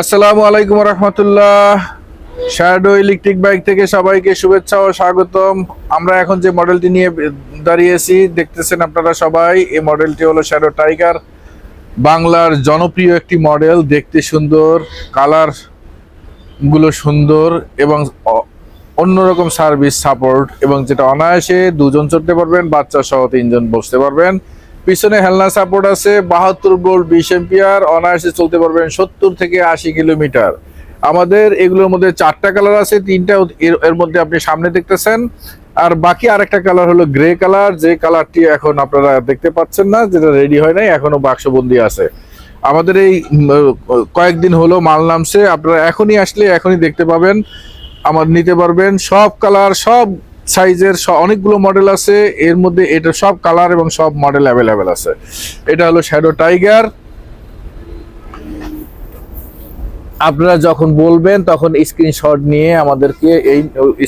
আসসালামু আলাইকুম রহমতুল্লাহ। Shadow electric bike থেকে সবাইকে শুভেচ্ছা ও স্বাগতম। আমরা এখন যে মডেলটি নিয়ে দাঁড়িয়েছি, দেখতেছেন আপনারা সবাই, এই মডেলটি হলো শ্যাডো টাইগার বাংলার জনপ্রিয় একটি মডেল দেখতে সুন্দর কালারগুলো সুন্দর এবং অন্যরকম সার্ভিস সাপোর্ট এবং যেটা অনায়াসে দুজন চড়তে পারবেন, বাচ্চা সহ তিনজন বসতে পারবেন। পিছনে হেলনা সাপোর্ট আছে, বাহাত্তর ভোল্ট বিশ এম্পিয়ার অনায়াসে চলতে পারবেন সত্তর থেকে আশি কিলোমিটার। আমাদের এগুলোর মধ্যে চারটা কালার আছে, তিনটা এর মধ্যে আপনি সামনে দেখতেছেন। আর বাকি আরেকটা কালার হলো গ্রে কালার যে কালারটি এখন আপনারা দেখতে পাচ্ছেন না, যেটা রেডি হয় নাই, এখনও বাক্সবন্দি আছে। আমাদের এই কয়েকদিন হলো মাল নামছে, আপনারা এখনই আসলে এখনই দেখতে পাবেন। আমার নিতে পারবেন সব কালার সব সাইজের অনেকগুলো মডেল আছে। এর মধ্যে এটা সব কালার এবং সব মডেল অ্যাভেলেবেল আছে। এটা হলো শ্যাডো টাইগার আপনারা যখন বলবেন, তখন স্ক্রিনশট নিয়ে আমাদেরকে এই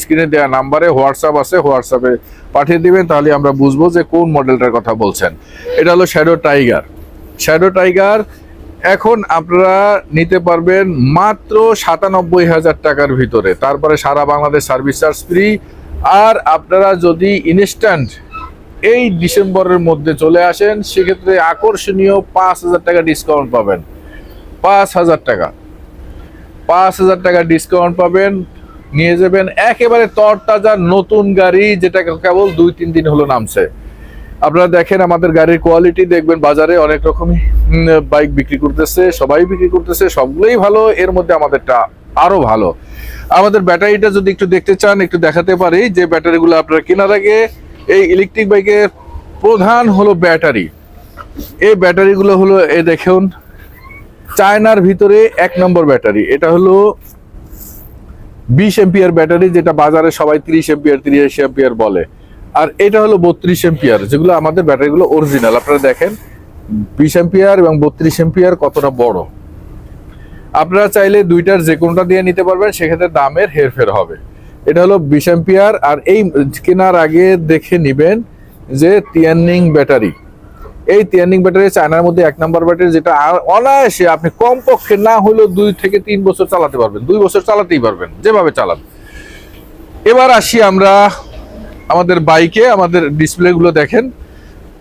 স্ক্রিনে দেওয়া নাম্বারে হোয়াটসঅ্যাপ আছে। হোয়াটসঅ্যাপে পাঠিয়ে দিবেন, তাহলে আমরা বুঝব যে কোন মডেলটার কথা বলছেন। এটা হলো শ্যাডো টাইগার শ্যাডো টাইগার এখন আপনারা নিতে পারবেন মাত্র সাতানব্বই হাজার টাকার ভিতরে। তারপরে সারা বাংলাদেশ সার্ভিস চার্জ ফ্রি আর আপনারা যদি ইনস্ট্যান্ট এই ডিসেম্বরের মধ্যে চলে আসেন, সেক্ষেত্রে আকর্ষণীয় পাঁচ হাজার টাকা ডিসকাউন্ট পাবেন। পাঁচ হাজার টাকা। পাঁচ হাজার টাকা ডিসকাউন্ট পাবেন। নিয়ে যাবেন একেবারে তরতাজা নতুন গাড়ি, যেটা কেবল দুই তিন দিন হলো নামছে। আপনারা দেখেন আমাদের গাড়ির কোয়ালিটি দেখবেন বাজারে অনেক রকমই বাইক বিক্রি করতেছে, সবাই বিক্রি করতেছে, সবগুলোই ভালো। এর মধ্যে আমাদেরটা আরও ভালো। আমাদের ব্যাটারিটা যদি একটু দেখতে চান, একটু দেখাতে পারি যে ব্যাটারিগুলো আপনারা কেনার আগে এই ইলেকট্রিক বাইকের প্রধান হলো ব্যাটারি। এই ব্যাটারিগুলো হলো এ দেখুন, চায়নার ভিতরে এক নম্বর ব্যাটারি। এটা হলো বিশ এম্পিয়ার ব্যাটারি, যেটা বাজারে সবাই তিরিশ এম্পিয়ার তিরিশ এম্পিয়ার বলে। আর এটা হলো বত্রিশ এম্পিয়ার, যেগুলো আমাদের ব্যাটারিগুলো অরিজিনাল আপনারা দেখেন, বিশ এম্পিয়ার এবং বত্রিশ এম্পিয়ার কতটা বড়। আপনারা চাইলে দুইটার যে কোনটা দিয়ে নিতে পারবেন, সেক্ষেত্রে দামের হেরফের হবে। এটা হলো বিশ এম্পিয়ার আর এই কেনার আগে দেখে নিবেন যে তিয়ান্নিং ব্যাটারি। এই তিয়ান্নিং ব্যাটারি চায়নার মধ্যে এক নাম্বার ব্যাটারি, যেটা অনায়াসে আপনি কমপক্ষে না হলেও দুই থেকে তিন বছর চালাতে পারবেন। দুই বছর চালাতেই পারবেন, যেভাবে চালান। এবার আসি আমরা আমাদের বাইকে, আমাদের ডিসপ্লে গুলো দেখেন।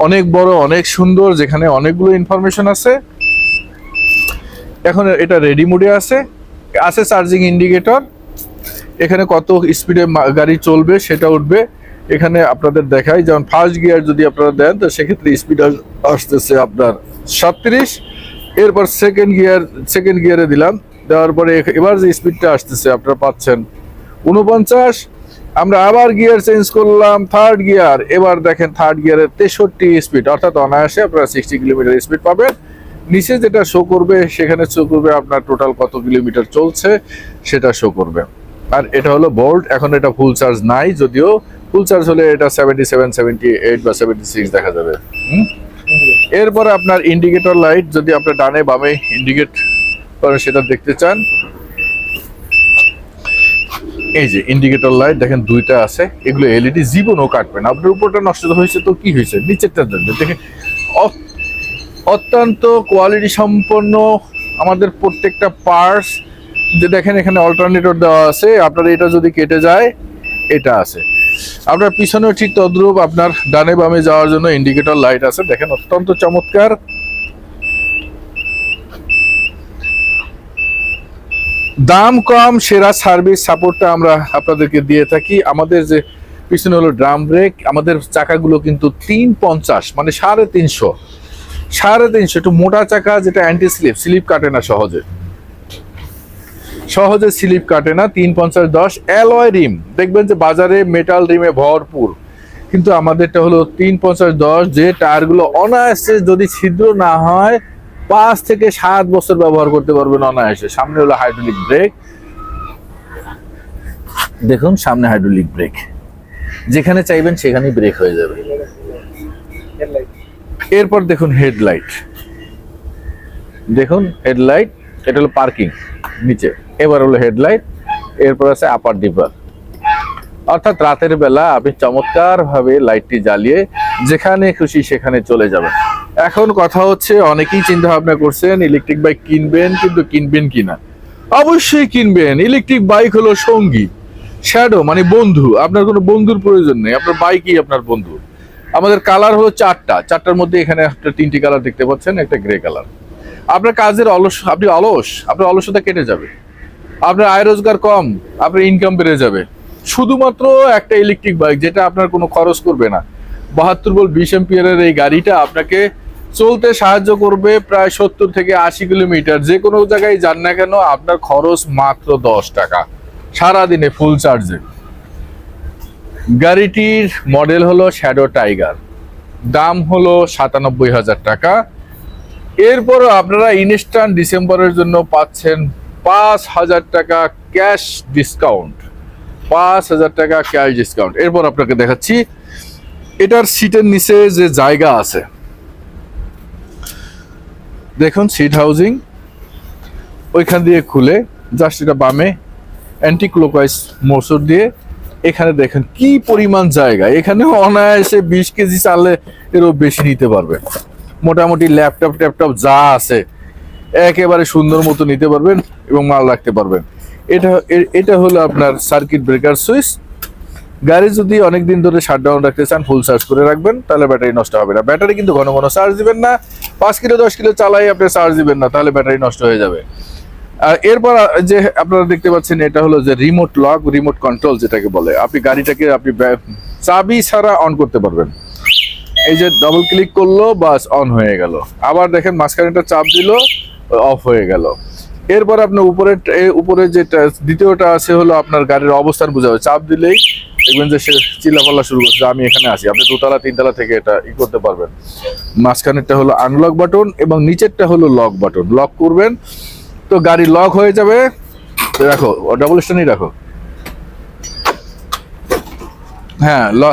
অনেক বড়, অনেক সুন্দর, যেখানে অনেকগুলো ইনফরমেশন আছে। এখন এটা রেডি মোডে আছে। আছে চার্জিং ইন্ডিকেটর এখানে কত স্পিডে গাড়ি চলবে সেটা উঠবে। এখানে আপনাদের দেখাই, যেমন ফার্স্ট গিয়ার যদি আপনারা দেন, তো সেক্ষেত্রে স্পিড আসতেছে আপনার সাতত্রিশ। এরপর সেকেন্ড গিয়ার সেকেন্ড গিয়ারে দিলাম। দেওয়ার পরে এবার যে স্পিডটা আসতেছে, আপনারা পাচ্ছেন উনপঞ্চাশ আমরা আবার গিয়ার চেঞ্জ করলাম থার্ড গিয়ার এবার দেখেন থার্ড গিয়ারের তেষট্টি স্পিড অর্থাৎ অনায়াসে আপনারা সিক্সটি কিলোমিটার স্পিড পাবেন। নিচে যেটা শো করবে, সেখানে শো করবে আপনার টোটাল কত কিলোমিটার চলছে, সেটা শো করবে। আর এটা হলো বোল্ট এখন এটা ফুল চার্জ নাই, যদিও ফুল চার্জ হলে এটা সেভেন্টি সেভেন সেভেন্টি এইট বা সেভেন্টি সিক্স দেখা যাবে? এরপরে আপনার ইন্ডিকেটর লাইট যদি আপনার ডানে বামে ইন্ডিকেট করে সেটা দেখতে চান। এই যে ইন্ডিকেটর লাইট দেখেন দুইটা আছে, এগুলো এলইডি জীবনও কাটবে না। আপনার উপরটা নষ্ট হয়েছে তো কি হয়েছে? নিচেরটা দেখেন অত্যন্ত কোয়ালিটি সম্পন্ন আমাদের প্রত্যেকটা পার্টস যে দেখেন এখানে অল্টারনেটর দেওয়া আছে আপনার এটা যদি কেটে যায়, এটা আছে। আপনার পিছনেও ঠিক তদ্রুপ আপনার ডানে বামে যাওয়ার জন্য ইন্ডিকেটর লাইট আছে। দেখেন অত্যন্ত চমৎকার। দাম কম, সেরা সার্ভিস সাপোর্টটা আমরা আপনাদেরকে দিয়ে থাকি। আমাদের যে পিছনে হলো ড্রাম ব্রেক আমাদের চাকাগুলো কিন্তু তিন পঞ্চাশ মানে সাড়ে তিনশো। সাড়ে তিনশো, একটু মোটা চাকা যেটা অ্যান্টি স্লিপ স্লিপ কাটে না সহজে। সহজে স্লিপ কাটে না, তিন পঞ্চাশ দশ অ্যালয় রিম দেখবেন যে বাজারে মেটাল রিমে ভরপুর। কিন্তু আমাদেরটা হলো তিন পঞ্চাশ দশ, যে টায়ারগুলো অনায়াসে যদি ছিদ্র না হয়, পাঁচ থেকে সাত বছর ব্যবহার করতে পারবেন অনায়াসে। সামনে হলো হাইড্রোলিক ব্রেক দেখুন, সামনে হাইড্রোলিক ব্রেক যেখানে চাইবেন সেখানেই ব্রেক হয়ে যাবে। এরপর দেখুন হেডলাইট। দেখুন হেডলাইট, এটা হলো পার্কিং নিচে। এবার হলো হেডলাইট, এরপর আছে আপার ডিপার অর্থাৎ রাতের বেলা আপনি চমৎকার ভাবে লাইটটি জ্বালিয়ে যেখানে খুশি সেখানে চলে যাবেন। এখন কথা হচ্ছে, অনেকেই চিন্তা ভাবনা করছেন, ইলেকট্রিক বাইক কিনবেন কিন্তু কিনবেন কিনা অবশ্যই কিনবেন। ইলেকট্রিক বাইক হলো সঙ্গী, শ্যাডো মানে বন্ধু। আপনার কোনো বন্ধুর প্রয়োজন নেই, আপনার বাইকই আপনার বন্ধু। আমাদের কালার হলো চারটা। চারটার মধ্যে এখানে আপনার তিনটি কালার দেখতে পাচ্ছেন, একটা গ্রে কালার আপনার কাজের অলস, আপনি অলস, আপনার অলসতা কেটে যাবে। আপনার আয় রোজগার কম, আপনার ইনকাম বেড়ে যাবে। শুধুমাত্র একটা ইলেকট্রিক বাইক যেটা আপনার কোনো খরচ করবে না। বাহাত্তর বল বিশ এম্পিয়ারের এই গাড়িটা আপনাকে চলতে সাহায্য করবে প্রায় সত্তর থেকে আশি কিলোমিটার। যে কোনো জায়গায় যান না কেন, আপনার খরচ মাত্র দশ টাকা। সারাদিনে ফুল চার্জে গাড়িটির মডেল হলো শ্যাডো টাইগার। দাম হলো সাতানব্বই হাজার টাকা। এরপরও আপনারা ইনস্ট্যান্ট ডিসেম্বরের জন্য পাচ্ছেন পাঁচ হাজার টাকা ক্যাশ ডিসকাউন্ট। পাঁচ হাজার টাকা ক্যাশ ডিসকাউন্ট। এরপর আপনাকে দেখাচ্ছি, এটার সিটের নিচে যে জায়গা আছে। দেখুন, সিট হাউজিং। ওইখান দিয়ে খুলে, জাস্ট এটা বামে অ্যান্টি ক্লোকওয়াইজ দিয়ে এখানে দেখেন কি পরিমাণ জায়গা। এখানে অনায়াসে বিশ কেজি চালে এরও বেশি নিতে পারবে। মোটামুটি ল্যাপটপ ট্যাপটপ যা আছে, একেবারে সুন্দর মতো নিতে পারবেন এবং মাল রাখতে পারবেন। এটা এটা হলো আপনার সার্কিট ব্রেকার সুইচ। গাড়ি যদি অনেক দিন ধরে শাটডাউন রাখতে চান ফুল চার্জ করে রাখবেন, তাহলে ব্যাটারি নষ্ট হবে না। ব্যাটারি কিন্তু ঘন ঘন চার্জ দিবেন না। পাঁচ কিলো, দশ কিলো চালাই আপনি চার্জ দিবেন না, তাহলে ব্যাটারি নষ্ট হয়ে যাবে। এরপর যে আপনারা দেখতে পাচ্ছেন, এটা হলো যে রিমোট লক রিমোট কন্ট্রোল যেটাকে বলে। আপনি গাড়িটাকে, আপনি চাবি ছাড়া অন করতে পারবেন। এই যে ডবল ক্লিক করল, বাস অন হয়ে গেল। আবার দেখেন মাঝখানেটা চাপ দিল অফ হয়ে গেল। এরপর আপনার উপরে উপরে যেটা দ্বিতীয়টা আছে হলো আপনার গাড়ির অবস্থান বোঝাবে। চাপ দিলেই দেখবেন যে সে চিল্লাপাল্লা শুরু করছে, যে আমি এখানে আছি। আপনি দোতলা, তিনতলা থেকে এটা ই করতে পারবেন। মাঝখানেরটা হলো আনলক বাটন এবং নিচেরটা হলো লক বাটন লক করবেন তো গাড়ি লক হয়ে যাবে। রাখো ডাবল স্ট্যান্ডই রাখো হ্যাঁ ল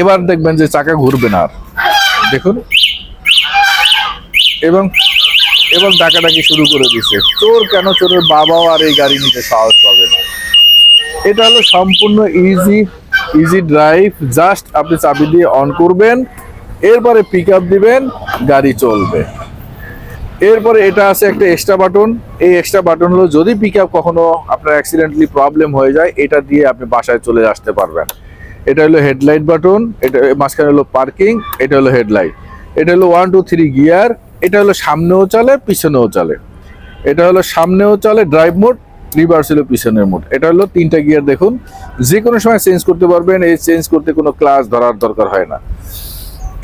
এবার দেখবেন যে চাকা ঘুরবে না আর। দেখুন। এবং এবং ডাকাডাকি শুরু করে দিছে। চোর কেন চোরের বাবাও আর এই গাড়ি নিতে সাহস পাবে না। এটা হলো সম্পূর্ণ ইজি ইজি ড্রাইভ জাস্ট আপনি চাবি দিয়ে অন করবেন। এরপরে পিক দিবেন, গাড়ি চলবে। এরপরে এটা আছে একটা এক্সট্রা বাটন এই এক্সট্রা বাটন হলো যদি পিক আপ কখনো আপনার অ্যাক্সিডেন্টলি প্রবলেম হয়ে যায়, এটা দিয়ে আপনি বাসায় চলে আসতে পারবেন। এটা হলো হেডলাইট বাটন এটা মাঝখানে হলো পার্কিং এটা হলো হেডলাইট এটা হলো ওয়ান টু থ্রি গিয়ার এটা হলো সামনেও চলে, পিছনেও চলে। এটা হলো সামনেও চলে ড্রাইভ মোড রিভার্স হলো পিছনের মোড এটা হলো তিনটা গিয়ার দেখুন। যে কোনো সময় চেঞ্জ করতে পারবেন, এই চেঞ্জ করতে কোনো ক্লাস ধরার দরকার হয় না।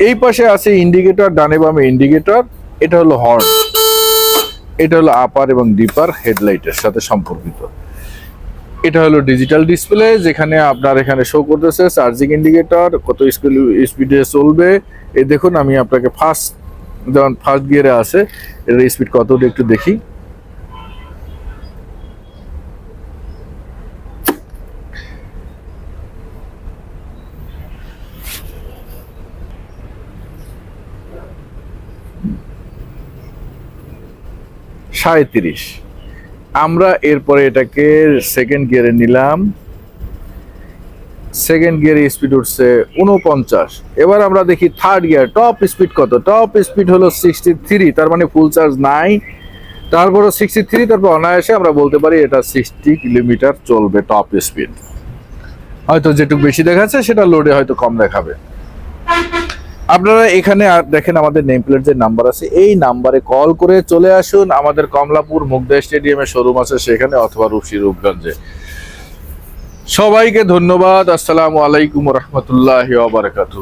এই পাশে আছে ইন্ডিকেটর ডানে বামে ইন্ডিকেটর এটা হলো হর্ন এটা হলো আপার এবং ডিপার হেডলাইটের সাথে সম্পর্কিত। এটা হলো ডিজিটাল ডিসপ্লে যেখানে আপনার এখানে শো করতেছে চার্জিং ইন্ডিকেটর কত স্পিডে চলবে। এ দেখুন, আমি আপনাকে ফার্স্ট যেমন ফার্স্ট গিয়ারে আছে, এর স্পিড কত একটু দেখি। সাঁত্রিশ আমরা এরপরে এটাকে সেকেন্ড গিয়ারে নিলাম। সেকেন্ড গিয়ারে স্পিড উঠছে উনপঞ্চাশ এবার আমরা দেখি থার্ড গিয়ার টপ স্পিড কত? টপ স্পিড হলো সিক্সটি থ্রি তার মানে ফুল চার্জ নাই। তারপরে সিক্সটি থ্রি তারপর অনায়াসে আমরা বলতে পারি এটা সিক্সটি কিলোমিটার চলবে টপ স্পিড হয়তো যেটুকু বেশি দেখাচ্ছে, সেটা লোডে হয়তো কম দেখাবে। আপনারা এখানে দেখেন আমাদের নেম প্লেট যে নাম্বার আছে, এই নাম্বারে কল করে চলে আসুন। আমাদের কমলাপুর মুগদা স্টেডিয়ামে শোরুম আছে সেখানে অথবা রূপসী রূপগঞ্জে। সবাইকে ধন্যবাদ। আসসালামু আলাইকুম রহমতুল্লাহ বারাকাতু